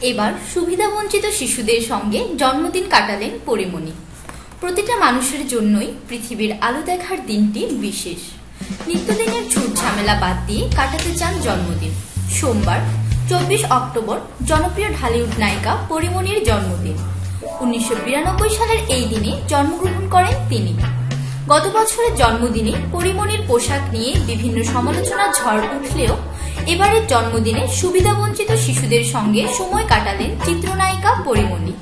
এবার সুবিধাবঞ্চিত শিশুদের সঙ্গে জন্মদিন কাটালেন পরিমণি। প্রতিটা মানুষের জন্যই পৃথিবীর আলো দেখার দিনটি বিশেষ। নিত্যদিনের ঝুট ঝামেলা বাদ দিয়ে কাটাতে চান জন্মদিন। সোমবার, চব্বিশ অক্টোবর, জনপ্রিয় ঢালিউড নায়িকা পরিমণির জন্মদিন। উনিশশো বিরানব্বই সালের এই দিনে জন্মগ্রহণ করেন তিনি। গত বছরের জন্মদিনে পরিমণির পোশাক নিয়ে বিভিন্ন সমালোচনার ঝড় উঠলেও এবারের জন্মদিনে সুবিধাবঞ্চিত শিশুদের সঙ্গে সময় কাটালেন চিত্রনায়িকা পরিমণি।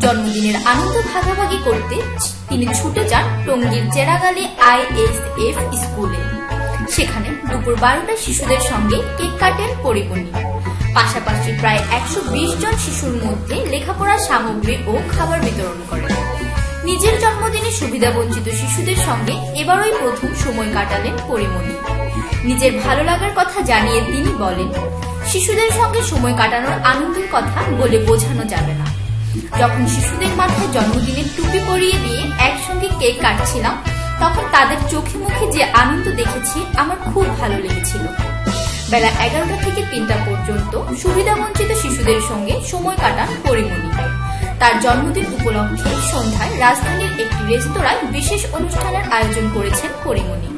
জন্মদিনের আনন্দ ভাগাভাগি করতে তিনি ছুটে যান টঙ্গীর চেরাগালি আইএসএফ স্কুলে। সেখানে দুপুর বারোটায় শিশুদের সঙ্গে কেক কাটেন পরিমণি। পাশাপাশি প্রায় একশো বিশ জন শিশুর মধ্যে লেখাপড়ার সামগ্রী ও খাবার বিতরণ করেন। নিজের জন্মদিনে সুবিধাবঞ্চিত শিশুদের সঙ্গে এবারই প্রথম সময় কাটালেন পরিমণি। নিজের ভালো লাগার কথা জানিয়ে তিনি বলেন, শিশুদের সঙ্গে সময় কাটানোর আনন্দের কথা বলে বোঝানো যাবে না। যখন শিশুদের মাথায় জন্মদিনের টুপি পরিয়ে দিয়ে একসঙ্গে কেক কাটছিলাম, তখন তাদের চোখে মুখে যে আনন্দ দেখেছি, আমার খুব ভালো লেগেছিল। বেলা এগারোটা থেকে তিনটা পর্যন্ত সুবিধাবঞ্চিত শিশুদের সঙ্গে সময় কাটান পরিমণি। তার জন্মদিন উপলক্ষে সন্ধ্যায় রাজধানীর একটি রেস্তোরাঁয় বিশেষ অনুষ্ঠানের আয়োজন করেছেন পরিমণি।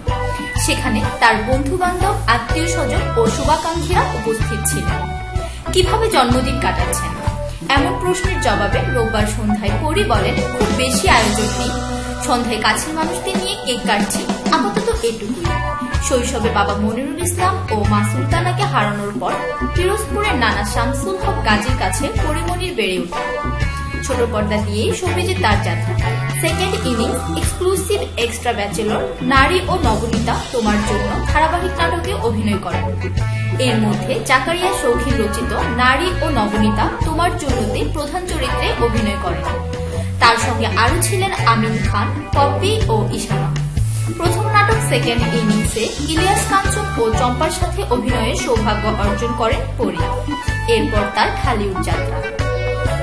সেখানে তার বন্ধু বান্ধব আত্মীয় স্বজন ও শুভাকাঙ্ক্ষীরা উপস্থিত ছিলেন। কীভাবে জন্মদিন কাটাচ্ছেন? এমন প্রশ্নের জবাবে রোববার সন্ধ্যায় পরি বলেন, খুব বেশি আয়োজন নেই। সন্ধ্যায় কাছের মানুষদের নিয়ে কেক কাটছি। আপাতত এটুকুই। শৈশবে বাবা মনিরুল ইসলাম ও মা সুলতানাকে হারানোর পর পিরোজপুরের নানা শামসুল হক গাজীর কাছে পরিমণির বেড়ে ওঠে। ছোট পর্দা দিয়েই সবুজে তার যাত্রা second innings exclusive extra bachelor নারী ও নবনীতা তোমার জন্য ধারাবাহিক নাটকে অভিনয় করেন। এর মধ্যে চাকারিয়া শৌখিন রচিত নারী ও নবনীতা তোমার জন্যতে প্রধান চরিত্রে অভিনয় করেন। তার সঙ্গে আরও ছিলেন আমিন খান পপি ও ইশারা। প্রথম নাটক সেকেন্ড ইনিংসে ইলিয়াস কাঞ্চন ও চম্পার সাথে অভিনয়ের সৌভাগ্য অর্জন করেন পরি এরপর তার ঢালিউড যাত্রা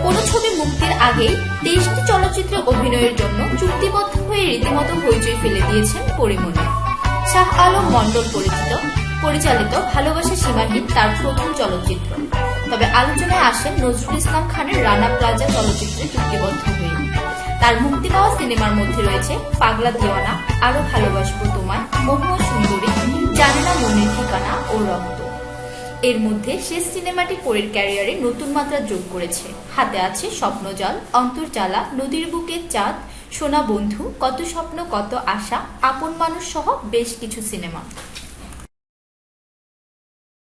কোন ছবি মুক্তির আগেই তেইশটি চলচ্চিত্রে অভিনয়ের জন্য চুক্তিবদ্ধ হয়ে রীতিমতো হইচই ফেলে দিয়েছেন পরিমণি। শাহ আলম মন্ডল পরিচিত, পরিচালিত ভালোবাসা সীমাহীন তার প্রথম চলচ্চিত্র। তবে আলোচনায় আসেন নজরুল ইসলাম খানের রানা প্লাজা চলচ্চিত্রে চুক্তিবদ্ধ হয়ে। তার মুক্তি পাওয়া সিনেমার মধ্যে রয়েছে পাগলা দিওয়ানা, আরও ভালোবাসবো তোমায়, মহুয়া সুন্দরী জানে মনের ঠিকানা ও রক্ত। এর মধ্যে শেষ সিনেমাটি পরের ক্যারিয়ারে নতুন মাত্রা যোগ করেছে। হাতে আছে স্বপ্নজল, অন্তর্জালা, নদীর বুকের চাঁদ, সোনা বন্ধু, কত স্বপ্ন, কত আশা, আপন মানুষ সহ বেশ কিছু সিনেমা।